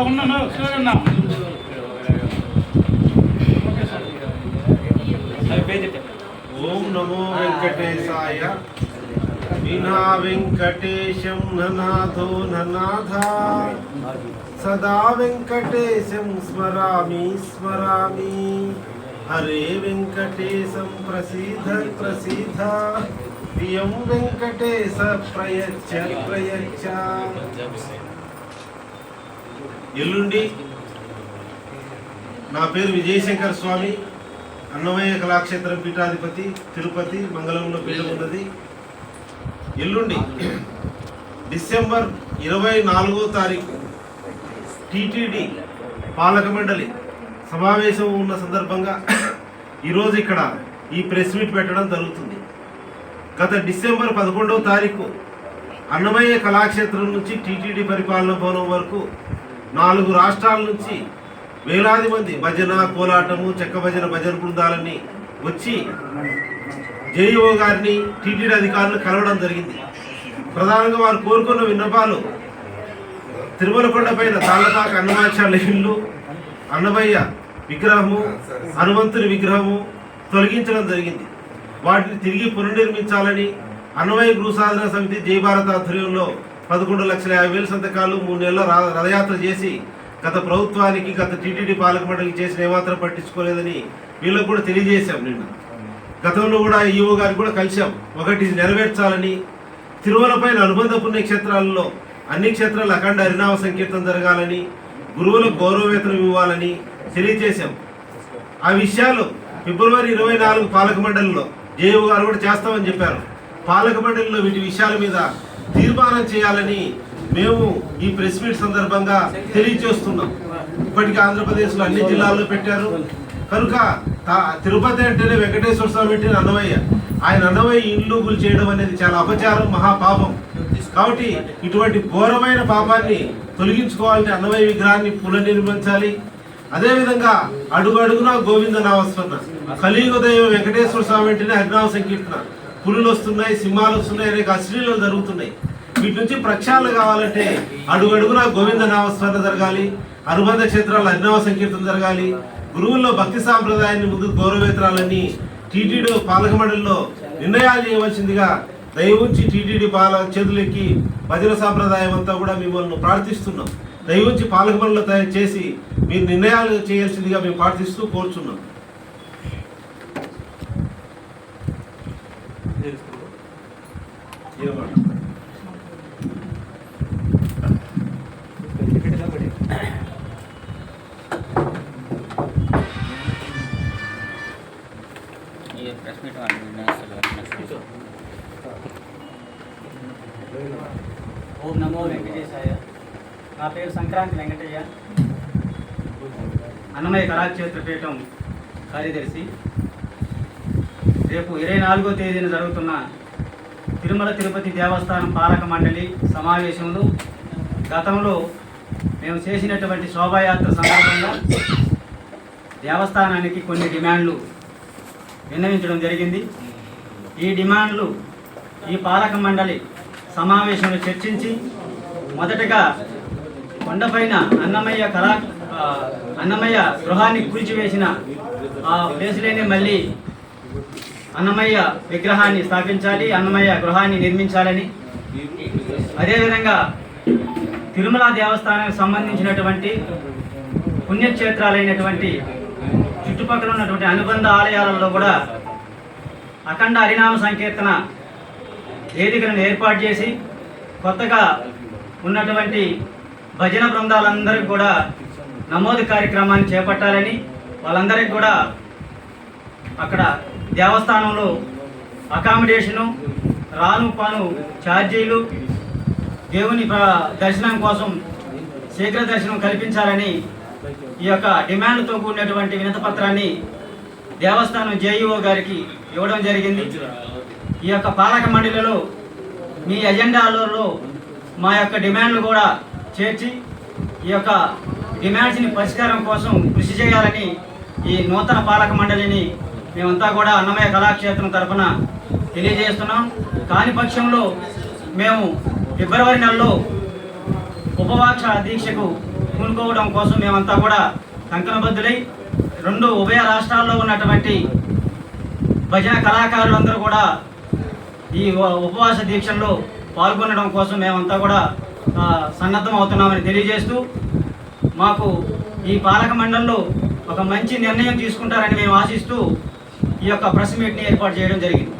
ఉన్నాను చూడన్నా ఓం నమో వెంకటేశాయ. వినా వెంకటేశం ననాథో ననాథ. సదా వెంకటేశం స్మరామి స్మరామి. హరే వెంకటేశం ప్రసీద ప్రసీద. ప్రియం వెంకటేశ ప్రయచ్చ ప్రయచ్చ. ఎల్లుండి నా పేరు విజయశంకర్ స్వామి అన్నమయ్య కళాక్షేత్రం పీఠాధిపతి తిరుపతి మంగళంలో పీఠం ఉన్నది. ఎల్లుండి డిసెంబర్ ఇరవై నాలుగో తారీఖు టిటిడి పాలక మండలి సమావేశం ఉన్న సందర్భంగా ఈరోజు ఇక్కడ ఈ ప్రెస్ మీట్ పెట్టడం జరుగుతుంది. గత డిసెంబర్ పదకొండవ తారీఖు అన్నమయ్య కళాక్షేత్రం నుంచి టీటీడీ పరిపాలన భవనం వరకు నాలుగు రాష్ట్రాల నుంచి వేలాది మంది భజన కోలాటము చెక్క భజన భజన బృందాలని వచ్చి జేఈఓ గారిని టీటీడీ అధికారులు కలవడం జరిగింది. ప్రధానంగా వారు కోరుకున్న విన్నపాలు తిరుమలకొండ పైన తాళ్ళపాక అన్నమాచార్య ఇల్లు అన్నమయ్య విగ్రహము హనుమంతుని విగ్రహము తొలగించడం జరిగింది. వాటిని తిరిగి పునర్నిర్మించాలని అన్నమయ్య గృహసాధన సమితి జై భారత ఆధ్వర్యంలో పదకొండు లక్షల యాభై వేల సంతకాలు మూడు నెలల రథయాత్ర చేసి గత ప్రభుత్వానికి గత టీటీడీ పాలక మండలికి చేసిన ఏమాత్రం పట్టించుకోలేదని వీళ్ళకు కూడా తెలియజేశాం నిన్న. గతంలో కూడా ఈఓ గారికి కూడా కలిశాం. ఒకటి నెరవేర్చాలని. తిరుమలపైన అనుబంధ పుణ్యక్షేత్రాల్లో అన్ని క్షేత్రాలు అఖండ హరినామ సంకీర్తన జరగాలని గురువులకు గౌరవవేతనం ఇవ్వాలని తెలియజేశాం. ఆ విషయాలు ఫిబ్రవరి ఇరవై నాలుగు పాలక మండలిలో జేఓ గారు కూడా చేస్తామని చెప్పారు. పాలక మండలిలో వీటి విషయాల మీద తీర్మానం చేయాలని మేము ఈ ప్రెస్ మీట్ సందర్భంగా తెలియజేస్తున్నాం. ఇప్పటికీ ఆంధ్రప్రదేశ్లో అన్ని జిల్లాల్లో పెట్టారు. కనుక తిరుపతి అంటేనే వెంకటేశ్వర స్వామి అంటేనే అన్నవయ్య. ఆయన అన్నవయ్య ఇండ్లు గురి చేయడం అనేది చాలా అపచారం మహాపాపం. కాబట్టి ఇటువంటి ఘోరమైన పాపాన్ని తొలగించుకోవాలని అన్నవయ్య విగ్రహాన్ని పునర్నిర్మించాలి. అదేవిధంగా అడుగు అడుగునా గోవింద నామస్మరణ కలియుగ దైవం వెంకటేశ్వర స్వామి అంటేనే హరినామ సంకీర్తన. పులులు వస్తున్నాయి సింహాలు వస్తున్నాయి అనేక అశ్లీలు జరుగుతున్నాయి. వీటి నుంచి ప్రక్షాళన కావాలంటే అడుగు గోవింద నామస్మరణ జరగాలి అనుబంధ క్షేత్రాల హరినామ సంకీర్తన జరగాలి గురువుల్లో భక్తి సాంప్రదాయాన్ని ముందు గౌరవేతరాలని టీటీడీ పాలక మండలిలో నిర్ణయాలు చేయవలసిందిగా దయవుంచి టీటీడీ పాల చేతులెక్కి భజన సాంప్రదాయం అంతా కూడా మిమ్మల్ని ప్రార్థిస్తున్నాం. దయవుంచి పాలక మండలిలో తయారు చేసి మీరు నిర్ణయాలు చేయాల్సిందిగా మేము ప్రార్థిస్తూ కోరుచున్నాం. ప్రెస్ ఓం నమో వెంకటేశాయ. నా పేరు సంక్రాంతి వెంకటయ్య. అన్నమయ్య కళాక్షేత్ర కార్యదర్శి. రేపు ఇరవై నాలుగో తేదీన జరుగుతున్న తిరుమల తిరుపతి దేవస్థానం పాలక మండలి సమావేశంలో గతంలో మేము చేసినటువంటి శోభాయాత్ర సందర్భంగా దేవస్థానానికి కొన్ని డిమాండ్లు విన్నవించడం జరిగింది. ఈ డిమాండ్లు ఈ పాలక మండలి సమావేశంలో చర్చించి మొదటగా కొండపైన అన్నమయ్య కళా అన్నమయ్య గృహాన్ని కూల్చివేసిన ఆ ప్లేసులోనే మళ్ళీ అన్నమయ్య విగ్రహాన్ని స్థాపించాలి అన్నమయ్య గృహాన్ని నిర్మించాలని. అదేవిధంగా తిరుమల దేవస్థానానికి సంబంధించినటువంటి పుణ్యక్షేత్రాలైనటువంటి చుట్టుపక్కల ఉన్నటువంటి అనుబంధ ఆలయాలలో కూడా అఖండ హరినామ సంకీర్తన వేదికలను ఏర్పాటు చేసి కొత్తగా ఉన్నటువంటి భజన బృందాలందరికీ కూడా నమోదు కార్యక్రమాన్ని చేపట్టాలని వాళ్ళందరికీ కూడా అక్కడ దేవస్థానంలో అకామిడేషను రాను పాను ఛార్జీలు దేవుని దర్శనం కోసం శీఘ్ర దర్శనం కల్పించాలని ఈ యొక్క డిమాండ్తో కూడినటువంటి వినతపత్రాన్ని దేవస్థానం జేఈఓ గారికి ఇవ్వడం జరిగింది. ఈ యొక్క పాలక మండలిలో మీ ఎజెండాలలో మా యొక్క డిమాండ్లు కూడా చేర్చి ఈ యొక్క డిమాండ్స్ని పరిష్కారం కోసం కృషి చేయాలని ఈ నూతన పాలక మండలిని మేమంతా కూడా అన్నమయ్య కళాక్షేత్రం తరఫున తెలియజేస్తున్నాం. కాని పక్షంలో మేము ఫిబ్రవరి నెలలో ఉపవాస దీక్షకు పూనుకోవడం కోసం మేమంతా కూడా కంకణబద్ధులై రెండు ఉభయ రాష్ట్రాల్లో ఉన్నటువంటి భజన కళాకారులందరూ కూడా ఈ ఉపవాస దీక్షల్లో పాల్గొనడం కోసం మేమంతా కూడా సన్నద్ధం అవుతున్నామని తెలియజేస్తూ మాకు ఈ పాలక మండలిలో ఒక మంచి నిర్ణయం తీసుకుంటారని మేము ఆశిస్తూ ఈ యొక్క ప్రెస్ మీట్ని ఏర్పాటు చేయడం జరిగింది.